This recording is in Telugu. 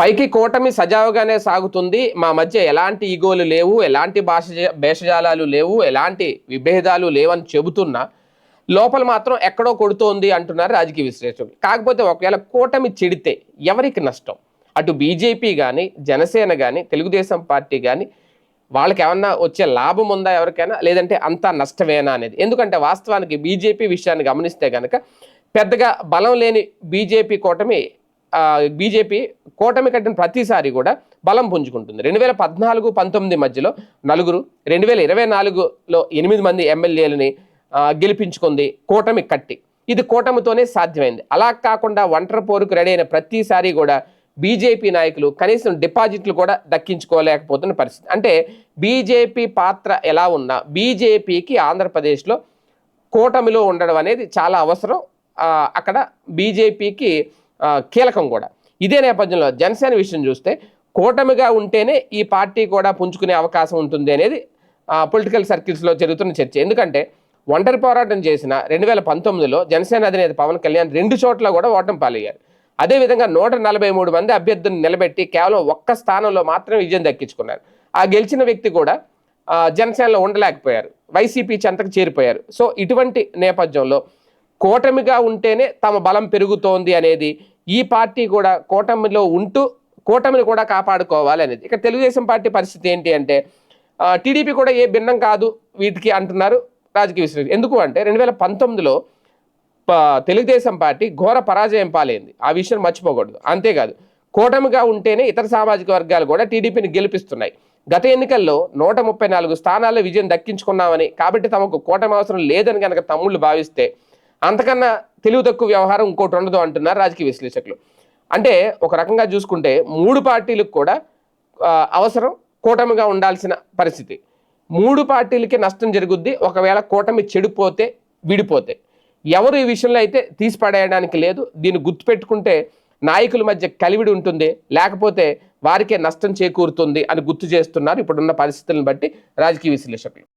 పైకి కూటమి సజావుగానే సాగుతుంది. మా మధ్య ఎలాంటి ఈగోలు లేవు ఎలాంటి భాష భేషజాలాలు లేవు ఎలాంటి విభేదాలు లేవని చెబుతున్నా లోపల మాత్రం ఎక్కడో కొడుతోంది అంటున్నారు రాజకీయ విశ్లేషకులు. కాకపోతే ఒకవేళ కూటమి చెడితే ఎవరికి నష్టం? అటు బీజేపీ కానీ జనసేన కానీ తెలుగుదేశం పార్టీ కానీ వాళ్ళకి ఏమన్నా వచ్చే లాభం ఉందా ఎవరికైనా? లేదంటే అంతా నష్టమేనా అనేది? ఎందుకంటే వాస్తవానికి బీజేపీ విషయాన్ని గమనిస్తే కనుక పెద్దగా బలం లేని బీజేపీ కూటమి బీజేపీ కూటమి కట్టిన ప్రతిసారి కూడా బలం పుంజుకుంటుంది. రెండు వేల పద్నాలుగు పంతొమ్మిది మధ్యలో నలుగురు రెండు వేల ఇరవై నాలుగులో ఎనిమిది మంది ఎమ్మెల్యేలని గెలిపించుకుంది కూటమి కట్టి. ఇది కూటమితోనే సాధ్యమైంది. అలా కాకుండా ఒంటరి పోరుకు రెడీ అయిన ప్రతిసారి కూడా బీజేపీ నాయకులు కనీసం డిపాజిట్లు కూడా దక్కించుకోలేకపోతున్న పరిస్థితి. అంటే బీజేపీ పాత్ర ఎలా ఉన్నా బీజేపీకి ఆంధ్రప్రదేశ్లో కూటమిలో ఉండడం అనేది చాలా అవసరం. అక్కడ బీజేపీకి కీలకం కూడా. ఇదే నేపథ్యంలో జనసేన విషయం చూస్తే కూటమిగా ఉంటేనే ఈ పార్టీ కూడా పుంజుకునే అవకాశం ఉంటుంది అనేది పొలిటికల్ సర్కిల్స్లో జరుగుతున్న చర్చ. ఎందుకంటే ఒంటరి పోరాటం చేసిన రెండు వేల పంతొమ్మిదిలో జనసేన అధినేత పవన్ కళ్యాణ్ రెండు చోట్ల కూడా ఓటమి పాలయ్యారు. అదేవిధంగా నూట నలభై మూడు మంది అభ్యర్థులను నిలబెట్టి కేవలం ఒక్క స్థానంలో మాత్రమే విజయం దక్కించుకున్నారు. ఆ గెలిచిన వ్యక్తి కూడా జనసేనలో ఉండలేకపోయారు. వైసీపీ చెంతకు చేరిపోయారు. సో ఇటువంటి నేపథ్యంలో కూటమిగా ఉంటేనే తమ బలం పెరుగుతోంది అనేది ఈ పార్టీ కూడా కూటమిలో ఉంటూ కూటమిని కూడా కాపాడుకోవాలి అనేది. ఇక తెలుగుదేశం పార్టీ పరిస్థితి ఏంటి అంటే టీడీపీ కూడా ఏ భిన్నం కాదు వీటికి అంటున్నారు రాజకీయ విశ్లేషణ ఎందుకు అంటే రెండు వేల పంతొమ్మిదిలో ప- తెలుగుదేశం పార్టీ ఘోర పరాజయం పాలైంది. ఆ విషయం మర్చిపోకూడదు. అంతేకాదు కూటమిగా ఉంటేనే ఇతర సామాజిక వర్గాలు కూడా టీడీపీని గెలిపిస్తున్నాయి. గత ఎన్నికల్లో నూట ముప్పై నాలుగు స్థానాల్లో విజయం దక్కించుకున్నామని కాబట్టి తమకు కూటమి అవసరం లేదని కనుక తమ్ముళ్ళు భావిస్తే అంతకన్నా తెలివి తక్కువ వ్యవహారం ఇంకోటి ఉండదు అంటున్నారు రాజకీయ విశ్లేషకులు. అంటే ఒక రకంగా చూసుకుంటే మూడు పార్టీలకు కూడా అవసరం కూటమిగా ఉండాల్సిన పరిస్థితి. మూడు పార్టీలకి నష్టం జరుగుద్ది ఒకవేళ కూటమి చెడిపోతే విడిపోతే. ఎవరు ఈ విషయంలో అయితే తీసి పడేయడానికి లేదు దీన్ని గుర్తుపెట్టుకుంటే నాయకుల మధ్య కలివిడి ఉంటుంది లేకపోతే వారికే నష్టం చేకూరుతుంది అని గుర్తు చేస్తున్నారు ఇప్పుడున్న పరిస్థితులను బట్టి రాజకీయ విశ్లేషకులు.